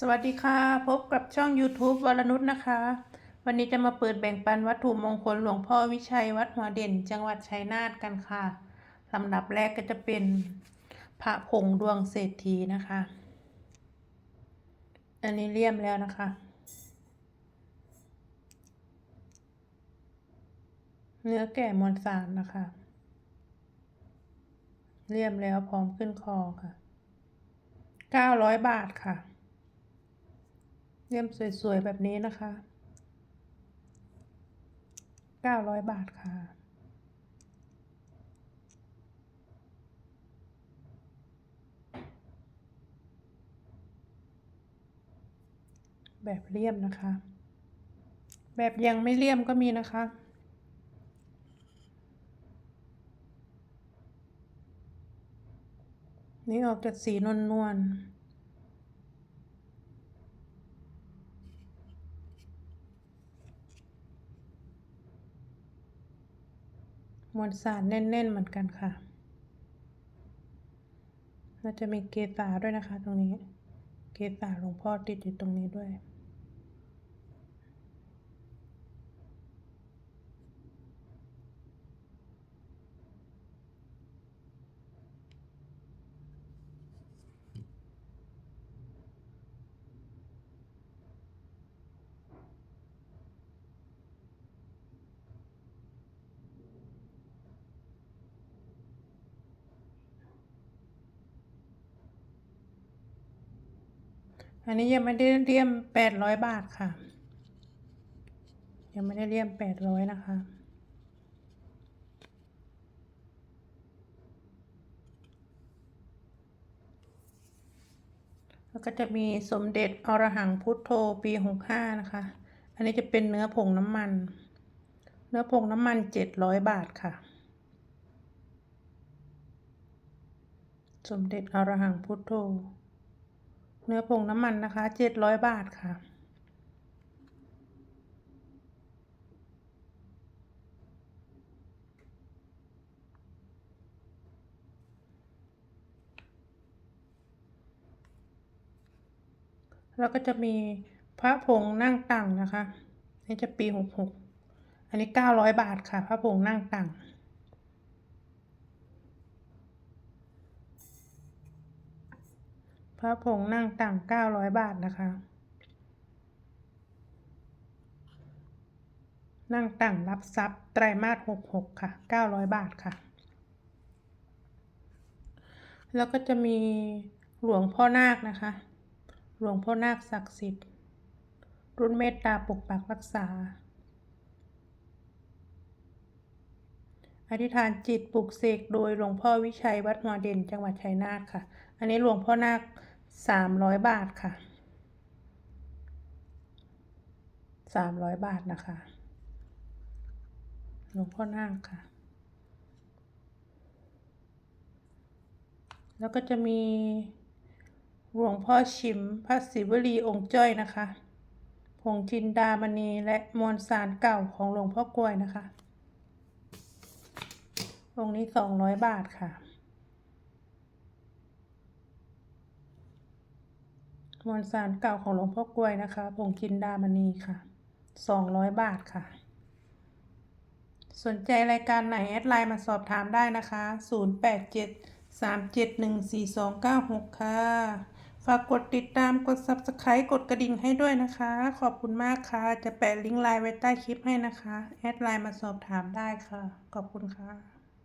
สวัสดีค่ะ พบกับช่อง YouTube วรนุชนะคะ วันนี้จะมาเปิดแบ่งปันวัตถุมงคลหลวงพ่อวิชัยวัดหัวเด่น จังหวัดชัยนาทกันค่ะลำดับแรกก็จะเป็นพระผงดวงเศรษฐีนะคะ อันนี้เลี่ยมแล้วนะคะ เนื้อแก่มวลสารนะคะ เลี่ยมแล้วพร้อมขึ้นคอค่ะเก้าร้อยบาทค่ะ เลี่ยมสวยๆ แบบนี้นะคะเก้าร้อยบาทค่ะ แบบเลี่ยมนะคะ แบบยังไม่เลี่ยมก็มีนะคะนี่ออกจากสีนวลน มวลสารแน่น ๆ เหมือนกันค่ะแล้วจะมีเกสาด้วยนะคะ ตรงนี้ เกสาหลวงพ่อติดอยู่ตรงนี้ด้วย อันนี้ยังไม่ได้เลี่ยมแปดร้อยบาทค่ะ ยังไม่ได้เลี่ยมแปดร้อยนะคะ แล้วก็จะมีสมเด็จอรหังพุทโธปีหกห้านะคะ อันนี้จะเป็นเนื้อผงน้ำมัน เนื้อผงน้ำมันเจ็ดร้อยบาทค่ะสมเด็จอรหังพุทโธ เนื้อผงน้ำมันนะคะเจ็ดร้อยบาทค่ะ แล้วก็จะมีพระผงนั่งต่างนะคะ นี่จะปีหกหกอันนี้เก้าร้อยบาทค่ะ พระผงนั่งต่าง พระผงนั่งต่างเก้าร้อยบาทนะคะ นั่งต่างรับทรัพย์ไตรมาสหกหกค่ะเก้าร้อยบาทค่ะ แล้วก็จะมีหลวงพ่อนาคนะคะ หลวงพ่อนาคศักดิ์สิทธิ์ รุ่นเมตตาปกปักรักษา อธิษฐานจิตปลุกเสกโดยหลวงพ่อวิชัยวัดหัวเด่นจังหวัดชัยนาทค่ะ อันนี้หลวงพ่อนาคสามร้อยบาทค่ะสามร้อยบาทนะคะหลวงพ่อนาคค่ะ แล้วก็จะมีหลวงพ่อชิมพระศิวลีองค์จ้อยนะคะผงจินดามณีและมวลสารเก่าของหลวงพ่อกล้วยนะคะ องค์นี้สองร้อยบาทค่ะ มวลสารเก่าของหลวงพ่อกล้วยนะคะ ผงจินดามณีค่ะสองร้อยบาทค่ะ สนใจรายการไหน แอดไลน์มาสอบถามได้นะคะ087 3714296ค่ะ ฝากกดติดตามกด Subscribe กดกระดิ่งให้ด้วยนะคะ ขอบคุณมากค่ะ จะแปะลิงก์ไลน์ไว้ใต้คลิปให้นะคะ แอดไลน์มาสอบถามได้ค่ะ ขอบคุณค่ะ